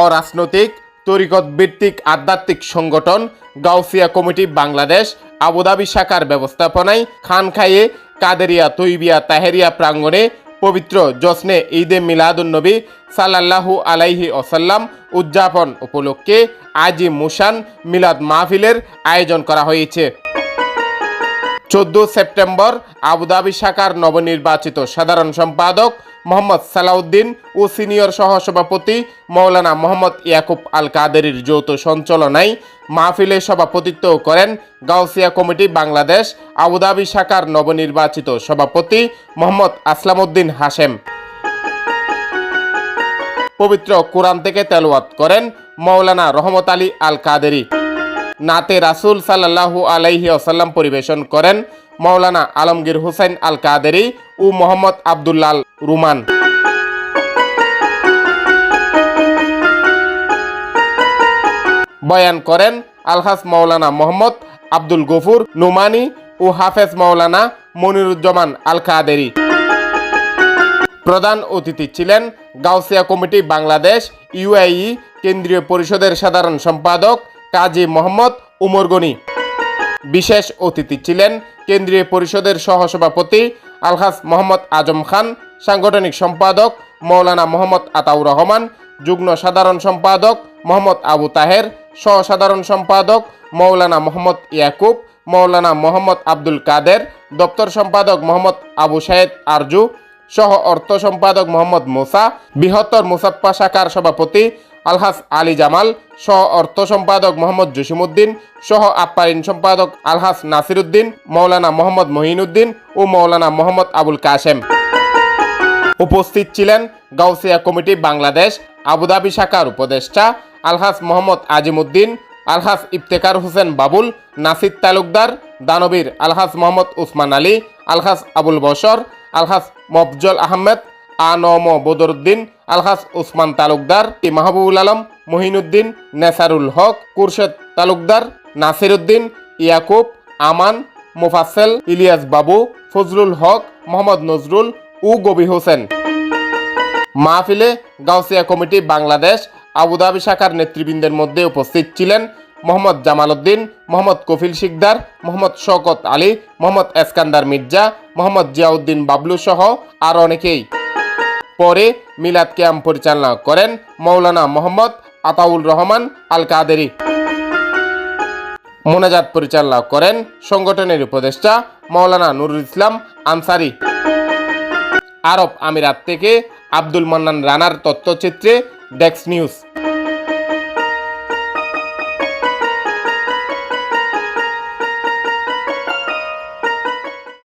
অরাজনৈতিক, তরিকত ভিত্তিক আধ্যাত্মিক সংগঠন গাউসিয়া কমিটি বাংলাদেশ, আবুধাবি শাখার ব্যবস্থাপনায় খানখাইয়ে কাদেরিয়া, তৈবিয়া, তাহেরিয়া প্রাঙ্গণে পবিত্র জশ্নে ঈদে মিলাদুন্নবী সাল্লাল্লাহু আলাইহি ওসাল্লাম উদযাপন উপলক্ষে আজি মুসান মিলাদ মাহফিলের আয়োজন করা হয়েছে। চোদ্দ সেপ্টেম্বর আবুধাবি শাখার নবনির্বাচিত সাধারণ সম্পাদক মোহাম্মদ সালাউদ্দিন ও সিনিয়র সহসভাপতি মৌলানা মোহাম্মদ ইয়াকুব আল কাদেরির যৌথ সঞ্চালনায় মাহফিলে সভাপতিত্ব করেন গাউসিয়া কমিটি বাংলাদেশ, আবুধাবি শাখার নবনির্বাচিত সভাপতি মোহাম্মদ আসলামউদ্দিন হাশেম। পবিত্র কোরআন থেকে তেলাওয়াত করেন মৌলানা রহমত আলী আল কাদেরি নাতে রাসুল সাল্লাল্লাহু আলাইহি আসাল্লাম পরিবেশন করেন মৌলানা আলমগীর হুসাইন আল কাদেরি ও মোহাম্মদ আবদুল্লাল রুমান। বয়ান করেন আলহাস মৌলানা মোহাম্মদ আব্দুল গফুর নুমানি ও হাফেজ মৌলানা মনিরুজ্জামান আল কাদেরি প্রধান অতিথি ছিলেন গাউসিয়া কমিটি বাংলাদেশ ইউআই কেন্দ্রীয় পরিষদের সাধারণ সম্পাদক কাজী মোহাম্মদ উমর গনি। বিশেষ অতিথি ছিলেন কেন্দ্রীয় পরিষদের সহসভাপতি আলহাস মোহাম্মদ আজম খান, সাংগঠনিক সম্পাদক মৌলানা মোহাম্মদ আতাউর রহমান, যুগ্ম সাধারণ সম্পাদক মোহাম্মদ আবু তাহের সহ সাধারণ সম্পাদক মৌলানা মোহাম্মদ ইয়াকুব, মৌলানা মোহাম্মদ আব্দুল কাদের, দপ্তর সম্পাদক মোহাম্মদ আবু সাহেদ আরজু, সহ অর্থ সম্পাদক মোহাম্মদ মুসা, বৃহত্তর মুসাফা শাখার সভাপতি আলহাস আলী জামাল, সহ অর্থ সম্পাদক মোহাম্মদ জসিমুদ্দিন সহ আপ্পারিন সম্পাদক আলহাস নাসিরুদ্দিন মৌলানা মোহাম্মদ মহিনুদ্দিন ও মৌলানা মোহাম্মদ আবুল কাশেম। উপস্থিত ছিলেন গাউসিয়া কমিটি বাংলাদেশ, আবুধাবি শাখার উপদেষ্টা আলহাস মোহাম্মদ আজিমুদ্দিন আলহাস ইফতেকার হোসেন বাবুল, নাসির তালুকদার, দানবীর আলহাস মোহাম্মদ উসমান আলী আলহাস আবুল বশর আলহাস মফজল আহমেদ আনম বদরুদ্দিন, আলহাস উসমান তালুকদার মাহবুবুল আলম, মহিনুদ্দিন, নেসারুল হক, কুরশেদ তালুকদার, নাসিরুদ্দিন, ইয়াকুব, আমান, মুফাসেল, ইলিয়াস বাবু, ফজলুল হক, মোহাম্মদ নজরুল ও গবি হোসেন। মাহফিলে গাউসিয়া কমিটি বাংলাদেশ আবুধাবি শাখার নেতৃবৃন্দের মধ্যে উপস্থিত ছিলেন মোহাম্মদ জামাল উদ্দিন মোহাম্মদ কফিল শিকদার, মোহাম্মদ শওকত আলী, মোহাম্মদ এসকান্দার মির্জা, মোহাম্মদ জিয়াউদ্দিন বাবলু সহ আর অনেকেই। পরে মিলাদ ক্যাম্প পরিচালনা করেন মৌলানা মোহাম্মদ আতাউল রহমান আল কাদেরি মোনাজাত পরিচালনা করেন সংগঠনের উপদেষ্টা মৌলানা নুরুল ইসলাম আনসারি। আরব আমিরাত থেকে আব্দুল মান্নান রানার তথ্যচিত্রে ডেক্স নিউজ।